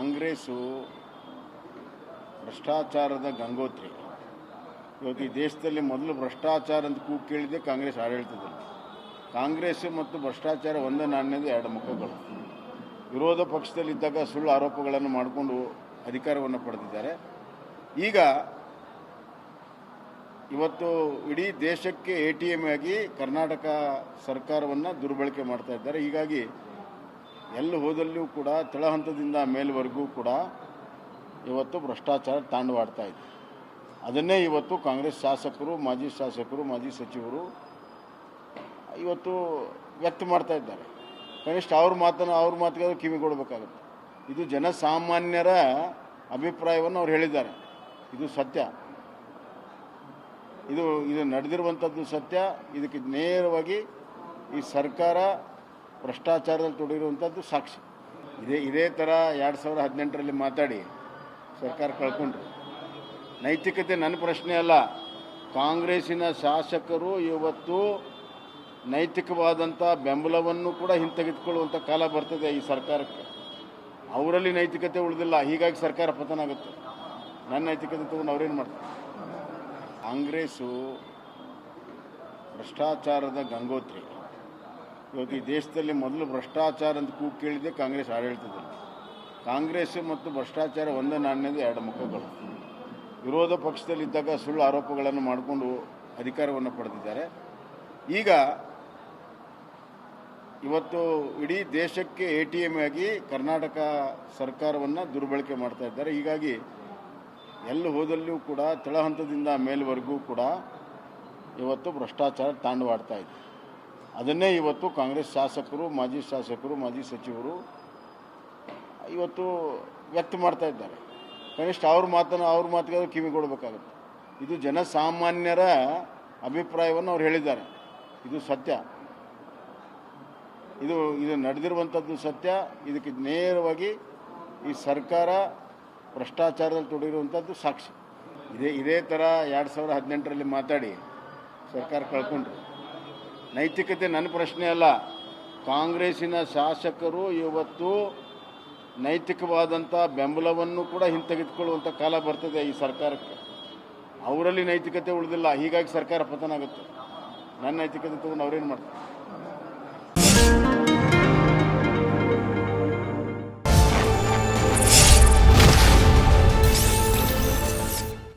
ಕಾಂಗ್ರೆಸ್ಸು ಭ್ರಷ್ಟಾಚಾರದ ಗಂಗೋತ್ರಿ. ಇವತ್ತು ಈ ದೇಶದಲ್ಲಿ ಮೊದಲು ಭ್ರಷ್ಟಾಚಾರ ಅಂತ ಕೂಗು ಕೇಳಿದ್ದೆ ಕಾಂಗ್ರೆಸ್ ಆಡಳಿತದಲ್ಲಿ. ಕಾಂಗ್ರೆಸ್ ಮತ್ತು ಭ್ರಷ್ಟಾಚಾರ ಒಂದೇ ನಾಣ್ಯದ ಎರಡು ಮುಖಗಳು. ವಿರೋಧ ಪಕ್ಷದಲ್ಲಿದ್ದಾಗ ಸುಳ್ಳು ಆರೋಪಗಳನ್ನು ಮಾಡಿಕೊಂಡು ಅಧಿಕಾರವನ್ನು ಪಡೆದಿದ್ದಾರೆ. ಈಗ ಇವತ್ತು ಇಡೀ ದೇಶಕ್ಕೆ ಎ ಟಿ ಎಂ ಆಗಿ ಕರ್ನಾಟಕ ಸರ್ಕಾರವನ್ನು ದುರ್ಬಳಕೆ ಮಾಡ್ತಾ ಇದ್ದಾರೆ. ಹೀಗಾಗಿ ಎಲ್ಲಿ ಹೋದಲ್ಲಿಯೂ ಕೂಡ ತಳಹಂತದಿಂದ ಮೇಲ್ವರೆಗೂ ಕೂಡ ಇವತ್ತು ಭ್ರಷ್ಟಾಚಾರ ತಾಂಡವಾಡ್ತಾ ಇದೆ. ಅದನ್ನೇ ಇವತ್ತು ಕಾಂಗ್ರೆಸ್ ಶಾಸಕರು, ಮಾಜಿ ಶಾಸಕರು, ಮಾಜಿ ಸಚಿವರು ಇವತ್ತು ವ್ಯಕ್ತ ಮಾಡ್ತಾ ಇದ್ದಾರೆ. ಕನಿಷ್ಠ ಅವ್ರ ಮಾತನ್ನು, ಅವ್ರ ಮಾತಿಗೆ ಕಿವಿ ಕೊಡಬೇಕಾಗುತ್ತೆ. ಇದು ಜನಸಾಮಾನ್ಯರ ಅಭಿಪ್ರಾಯವನ್ನು ಅವ್ರು ಹೇಳಿದ್ದಾರೆ. ಇದು ಸತ್ಯ. ಇದು ಇದು ನಡೆದಿರುವಂಥದ್ದು ಸತ್ಯ. ಇದಕ್ಕೆ ನೇರವಾಗಿ ಈ ಸರ್ಕಾರ ಭ್ರಷ್ಟಾಚಾರದಲ್ಲಿ ತೊಡಗಿರುವಂಥದ್ದು ಸಾಕ್ಷಿ. ಇದೇ ಇದೇ ಥರ ಎರಡು ಸಾವಿರದ ಹದಿನೆಂಟರಲ್ಲಿ ಮಾತಾಡಿ ಸರ್ಕಾರ ಕಳ್ಕೊಂಡ್ರು. ನೈತಿಕತೆ ನನ್ನ ಪ್ರಶ್ನೆ ಅಲ್ಲ. ಕಾಂಗ್ರೆಸ್ಸಿನ ಶಾಸಕರು ಇವತ್ತು ನೈತಿಕವಾದಂಥ ಬೆಂಬಲವನ್ನು ಕೂಡ ಹಿಂತೆಗೆದುಕೊಳ್ಳುವಂಥ ಕಾಲ ಬರ್ತದೆ ಈ ಸರ್ಕಾರಕ್ಕೆ. ಅವರಲ್ಲಿ ನೈತಿಕತೆ ಉಳಿದಿಲ್ಲ. ಹೀಗಾಗಿ ಸರ್ಕಾರ ಪತನ ಆಗುತ್ತೆ. ನನ್ನ ನೈತಿಕತೆ ತಗೊಂಡು ಅವ್ರೇನು ಮಾಡ್ತಾರೆ? ಕಾಂಗ್ರೆಸ್ಸು ಭ್ರಷ್ಟಾಚಾರದ ಗಂಗೋತ್ರಿ. ಇವತ್ತು ಈ ದೇಶದಲ್ಲಿ ಮೊದಲು ಭ್ರಷ್ಟಾಚಾರ ಅಂತ ಕೂಗು ಕೇಳಿದ್ದೆ ಕಾಂಗ್ರೆಸ್ ಆಡಳಿತದಲ್ಲಿ ಕಾಂಗ್ರೆಸ್ ಮತ್ತು ಭ್ರಷ್ಟಾಚಾರ ಒಂದೇ ನಾಣ್ಯದ ಎರಡು ಮುಖಗಳು. ವಿರೋಧ ಪಕ್ಷದಲ್ಲಿದ್ದಾಗ ಸುಳ್ಳು ಆರೋಪಗಳನ್ನು ಮಾಡಿಕೊಂಡು ಅಧಿಕಾರವನ್ನು ಪಡೆದಿದ್ದಾರೆ. ಈಗ ಇವತ್ತು ಇಡೀ ದೇಶಕ್ಕೆ ಎ ಟಿ ಎಂ ಆಗಿ ಕರ್ನಾಟಕ ಸರ್ಕಾರವನ್ನು ದುರ್ಬಳಕೆ ಮಾಡ್ತಾ ಇದ್ದಾರೆ. ಹೀಗಾಗಿ ಎಲ್ಲಿ ಹೋದಲ್ಲಿಯೂ ಕೂಡ ತಳಹಂತದಿಂದ ಮೇಲ್ವರೆಗೂ ಕೂಡ ಇವತ್ತು ಭ್ರಷ್ಟಾಚಾರ ತಾಂಡವಾಡ್ತಾ ಇದೆ. ಅದನ್ನೇ ಇವತ್ತು ಕಾಂಗ್ರೆಸ್ ಶಾಸಕರು, ಮಾಜಿ ಶಾಸಕರು, ಮಾಜಿ ಸಚಿವರು ಇವತ್ತು ವ್ಯಕ್ತ ಮಾಡ್ತಾ ಇದ್ದಾರೆ. ಕನಿಷ್ಠ ಅವ್ರ ಮಾತನ್ನು, ಅವ್ರ ಮಾತಿಗೆ ಕಿವಿ ಕೊಡಬೇಕಾಗುತ್ತೆ. ಇದು ಜನಸಾಮಾನ್ಯರ ಅಭಿಪ್ರಾಯವನ್ನು ಅವ್ರು ಹೇಳಿದ್ದಾರೆ. ಇದು ಸತ್ಯ. ಇದು ಇದು ನಡೆದಿರುವಂಥದ್ದು ಸತ್ಯ. ಇದಕ್ಕೆ ನೇರವಾಗಿ ಈ ಸರ್ಕಾರ ಭ್ರಷ್ಟಾಚಾರದಲ್ಲಿ ತೊಡಗಿರುವಂಥದ್ದು ಸಾಕ್ಷಿ. ಇದೇ ಇದೇ ಥರ ಎರಡು ಸಾವಿರದ ಹದಿನೆಂಟರಲ್ಲಿ ಮಾತಾಡಿ ಸರ್ಕಾರ ಕಳ್ಕೊಂಡ್ರು. ನೈತಿಕತೆ ನನ್ನ ಪ್ರಶ್ನೆ ಅಲ್ಲ. ಕಾಂಗ್ರೆಸ್ಸಿನ ಶಾಸಕರು ಇವತ್ತು ನೈತಿಕವಾದಂಥ ಬೆಂಬಲವನ್ನು ಕೂಡ ಹಿಂತೆಗೆದುಕೊಳ್ಳುವಂಥ ಕಾಲ ಬರ್ತದೆ ಈ ಸರ್ಕಾರಕ್ಕೆ. ಅವರಲ್ಲಿ ನೈತಿಕತೆ ಉಳಿದಿಲ್ಲ, ಹೀಗಾಗಿ ಸರ್ಕಾರ ಪತನ ಆಗುತ್ತೆ. ನನ್ನ ನೈತಿಕತೆ ತಗೊಂಡು ಅವ್ರೇನು ಮಾಡ್ತಾರೆ?